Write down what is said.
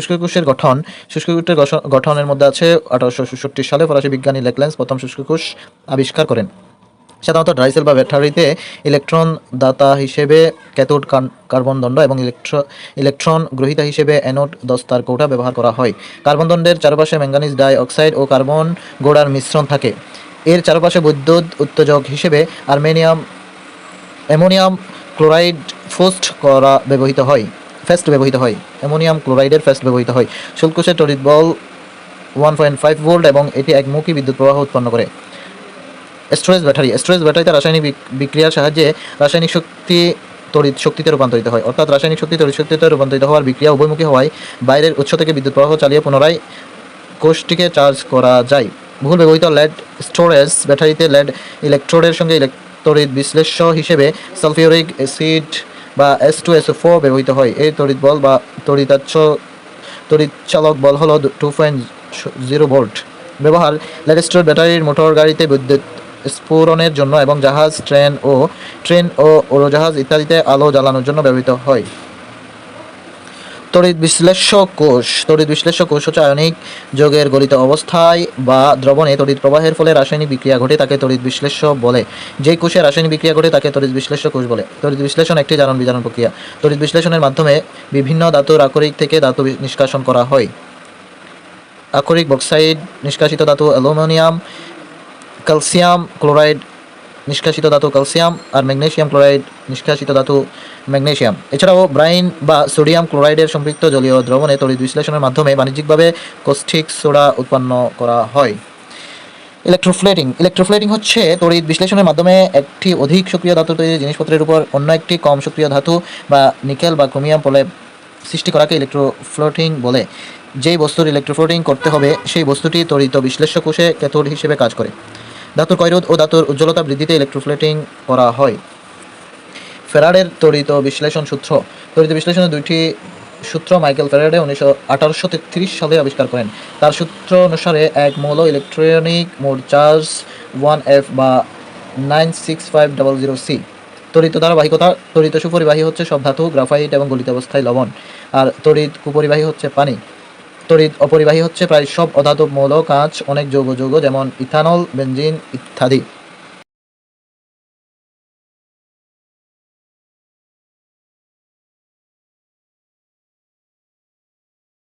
শুষ্ক কোষের গঠন। শুষ্ক কোষের গঠন- গঠনের মধ্যে আছে আঠারোশো ষষট্টি সালে ফরাসি বিজ্ঞানী লেকলেন্স প্রথম শুষ্ক কোষ আবিষ্কার করেন। সাধারণত ড্রাইসেল বা ব্যাটারিতে ইলেকট্রন দাতা হিসেবে ক্যাথোড কার্বন দণ্ড এবং ইলেকট্র, ইলেকট্রন গ্রহীতা হিসেবে অ্যানোড দস্তার কৌটা ব্যবহার করা হয়। কার্বন দণ্ডের চারপাশে ম্যাঙ্গানিজ ডাই অক্সাইড ও কার্বন গোড়ার মিশ্রণ থাকে। এর চারপাশে বৈদ্যুৎ উত্তেজক হিসেবে আর্মেনিয়াম, অ্যামোনিয়াম ক্লোরাইড ফোস্ট করা ব্যবহৃত হয়। ফেস্ট ব্যবহৃত হয়। অ্যামোনিয়াম ক্লোরাইডের ফেস্ট ব্যবহৃত হয়। শুল্কোষের তড়িৎ বল ওয়ান পয়েন্ট ফাইভ ভোল্ট এবং এটি একমুখী বিদ্যুৎ প্রবাহ উৎপন্ন করে। Storage battery. স্টোরেজ ব্যাটারিতে রাসায়নিক বিক্রিয়ার সাহায্যে রাসায়নিক শক্তি তড়িৎ শক্তিতে রূপান্তরিত হয়। অর্থাৎ রাসায়নিক শক্তি তড়িৎ শক্তিতে রূপান্তরিত হওয়ার বিক্রিয়া উভয়মুখী হওয়ায় বাইরের উৎস থেকে বিদ্যুৎ প্রবাহ চালিয়ে পুনরায় কোষটিকে চার্জ করা যায়। বহুল ব্যবহৃত লেড স্টোরেজ ব্যাটারিতে লেড ইলেকট্রোডের সঙ্গে ইলেকট্রোরিড বিশ্লেষ্য হিসেবে সালফিউরিক অ্যাসিড বা এস টু এস ফোর ব্যবহৃত হয়। এই তড়িৎ বল বা তড়িতাচ্ছ, তড়িৎচালক বল হলো টু পয়েন্ট জিরো ভোল্ট ব্যবহার ল্যাডেস্টোর ব্যাটারির মোটর গাড়িতে বিদ্যুৎ স্ফোরণের জন্য এবং জাহাজ, ট্রেন ও ট্রেন ও উড়োজাহাজ ইত্যাদিতে আলো জ্বালানোর জন্য ব্যবহৃত হয়। তড়িৎ বিশ্লেষক কোষ। তড়িৎ বিশ্লেষক কোষ হচ্ছে আয়নিক যোগের গলিত অবস্থায় বা দ্রবণে তড়িৎ প্রবাহের ফলে রাসায়নিক বিক্রিয়া ঘটে তাকে তড়িৎ বিশ্লেষ্য বলে। যে কোষে রাসায়নিক বিক্রিয়া ঘটে তাকে তড়িৎ বিশ্লেষ্য কোষ বলে। তড়িৎ বিশ্লেষণ একটি জারণ বিজারণ প্রক্রিয়া। তড়িৎ বিশ্লেষণের মাধ্যমে বিভিন্ন ধাতুর আকরিক থেকে ধাতু নিষ্কাশন করা হয়। আকরিক বক্সাইড নিষ্কাশিত ধাতু অ্যালুমিনিয়াম, ক্যালসিয়াম, ক্লোরাইড নিষ্কাশিত ধাতু ক্যালসিয়াম আর ম্যাগনেশিয়াম ক্লোরাইড নিষ্কাশিত ধাতু ম্যাগনেশিয়াম এছাড়াও ব্রাইন বা সোডিয়াম ক্লোরাইডের সম্পৃক্ত জলীয় দ্রবণে তড়িৎ বিশ্লেষণের মাধ্যমে বাণিজ্যিকভাবে কস্টিক সোডা উৎপন্ন করা হয়। ইলেকট্রোফ্লেটিং। ইলেকট্রোফ্লেটিং হচ্ছে তড়িৎ বিশ্লেষণের মাধ্যমে একটি অধিক সক্রিয় ধাতু তৈরি জিনিসপত্রের উপর অন্য একটি কম সক্রিয় ধাতু বা নিকেল বা ক্রোমিয়াম প্রলেপ সৃষ্টি করাকে ইলেকট্রোফ্লোটিং বলে। যেই বস্তুর ইলেকট্রোফ্লোটিং করতে হবে, সেই বস্তুটি তড়িৎ বিশ্লেষ্য কোষে ক্যাথোড হিসেবে কাজ করে। ধাতুর কৈরোধ ও ধাতুর উজ্জ্বলতা বৃদ্ধিতে ইলেকট্রোফ্লেটিং করা হয়। ফেরাডের তড়িৎ বিশ্লেষণ সূত্র। তড়িৎ বিশ্লেষণের দুইটি সূত্র মাইকেল ফেরাডে উনিশশো আঠারোশো তেত্রিশ সালে আবিষ্কার করেন। তার সূত্র অনুসারে এক মৌল ইলেকট্রনিক মোড চার্জ ওয়ান এফ বা nine six five double zero C তড়িৎ ধারাবাহিকতা, তড়িৎ সুপরিবাহী হচ্ছে সব ধাতু, গ্রাফাইট এবং গলিত অবস্থায় লবণ। আর তড়িৎ কুপরিবাহী হচ্ছে পানি। তড়িৎ অপরিবাহী হচ্ছে প্রায় সব অধাতব মৌল, কাঁচ, অনেক যৌগ যৌগ যেমন ইথানল বেঞ্জিন ইত্যাদি।